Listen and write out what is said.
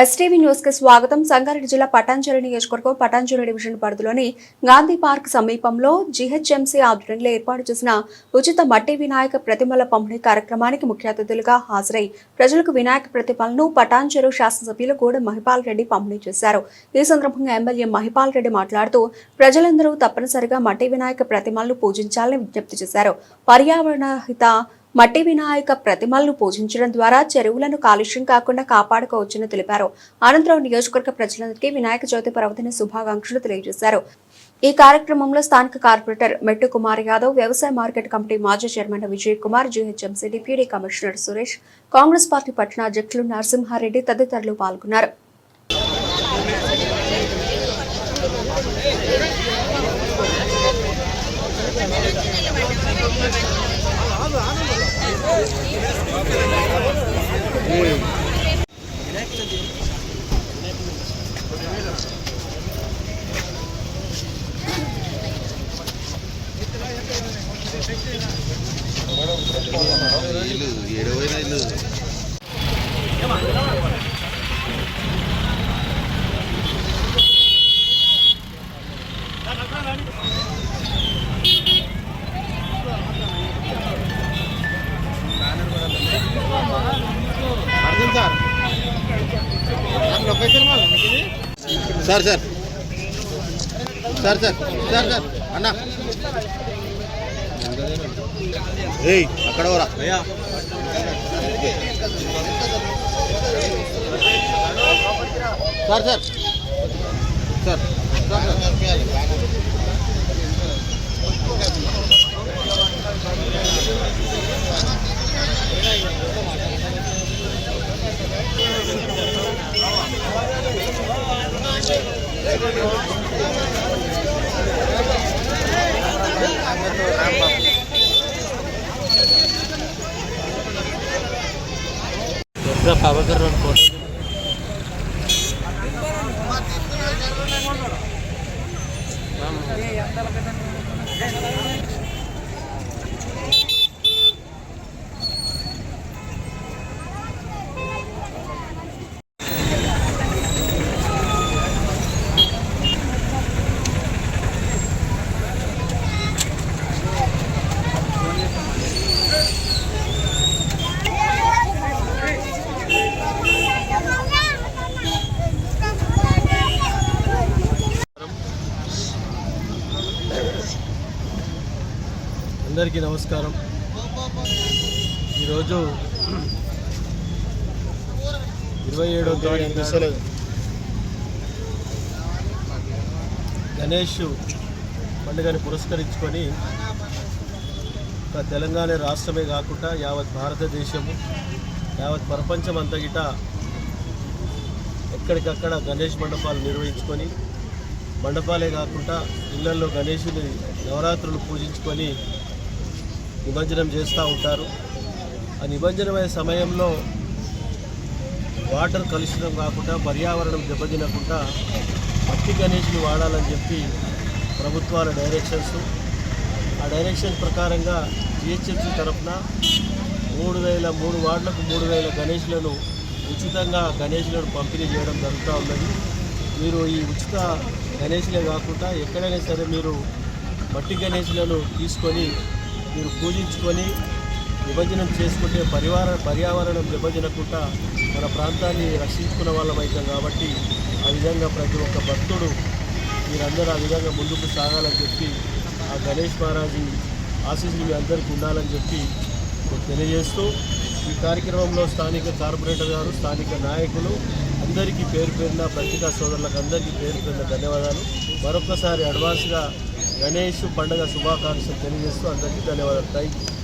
STV న్యూస్కి స్వాగతం. సంగారెడ్డి జిల్లా పటాంజలి నియోజకవర్గం పటాంజలి డివిజన్ పరిధిలోని గాంధీ పార్క్ సమీపంలో జీహెచ్ఎంసీ ఆధ్వర్యంలో ఏర్పాటు చేసిన ఉచిత మట్టి వినాయక ప్రతిమల పంపిణీ కార్యక్రమానికి ముఖ్య అతిథులుగా హాజరై ప్రజలకు వినాయక ప్రతిమలను పటాంజలు శాసనసభ్యులు గూడ మహిపాల్ రెడ్డి పంపిణీ చేశారు. ఈ సందర్భంగా ఎమ్మెల్యే మహిపాల్ రెడ్డి మాట్లాడుతూ ప్రజలందరూ తప్పనిసరిగా మట్టి వినాయక ప్రతిమలను పూజించాలని విజ్ఞప్తి చేశారు. పర్యావరణ హిత మట్టి వినాయక ప్రతిమలను పూజించడం ద్వారా చెరువులను కాలుష్యం కాకుండా కాపాడుకోవచ్చని తెలిపారు. అనంతరం నియోజకవర్గ ప్రజలందరికీ వినాయక చవితి పర్వదిన శుభాకాంక్షలు తెలియజేశారు. ఈ కార్యక్రమంలో స్థానిక కార్పొరేటర్ మెట్టు కుమార్ యాదవ్ వ్యవసాయ మార్కెట్ కమిటీ మాజీ chairman Vijay Kumar GHMC deputy commissioner Suresh Congress party పట్టణ అధ్యక్షులు నరసింహారెడ్డి తదితరులు పాల్గొన్నారు. ఇల్లు ఏడవైన sir. Sir sir. Sir sir. Sir అక్కడ sir sir. Sir. bawa ke ruang అందరికీ నమస్కారం. ఈరోజు ఇరవై ఏడో తేదీ నాడు గణేష్ పండుగని పురస్కరించుకొని ఒక తెలంగాణ రాష్ట్రమే కాకుండా యావత్ భారతదేశము యావత్ ప్రపంచం అంతా గిట ఎక్కడికక్కడ గణేష్ మండపాలు నిర్వహించుకొని మండపాలే కాకుండా ఇళ్ళలో గణేషుని నవరాత్రులు పూజించుకొని నిమజ్జనం చేస్తూ ఉంటారు. ఆ నిమజ్జనమయ్యే సమయంలో వాటర్ కలుషితం కాకుండా పర్యావరణం దెబ్బతినకుండా మట్టి గణేష్ని వాడాలని చెప్పి ప్రభుత్వాల డైరెక్షన్స్. ఆ డైరెక్షన్ ప్రకారంగా జిహెచ్ఎంసీ తరఫున మూడు వేల మూడు వార్డులకు మూడు వేల గణేష్లను ఉచితంగా గణేష్లను పంపిణీ చేయడం జరుగుతూ ఉన్నది. మీరు ఈ ఉచిత గణేష్లే కాకుండా ఎక్కడైనా సరే మీరు మట్టి గణేష్లను తీసుకొని మీరు పూజించుకొని విభజనం చేసుకుంటే పరివార పర్యావరణం విభజనకుండా మన ప్రాంతాన్ని రక్షించుకున్న వాళ్ళం కాబట్టి ఆ విధంగా ప్రతి ఒక్క భక్తుడు మీరందరూ ఆ విధంగా ముందుకు సాగాలని చెప్పి ఆ గణేష్ మహారాజు ఆశీస్సులు మీ అందరికీ ఉండాలని చెప్పి తెలియజేస్తూ ఈ కార్యక్రమంలో స్థానిక కార్పొరేటర్ గారు స్థానిక నాయకులు అందరికీ పేరు పేరున పత్రికా సోదరులకు అందరికీ పేరు పేరున ధన్యవాదాలు. మరొకసారి అడ్వాన్స్గా గణేష్ పండుగ శుభాకాంక్షలు తెలియజేస్తూ అందరికీ ధన్యవాదాలు. Thank you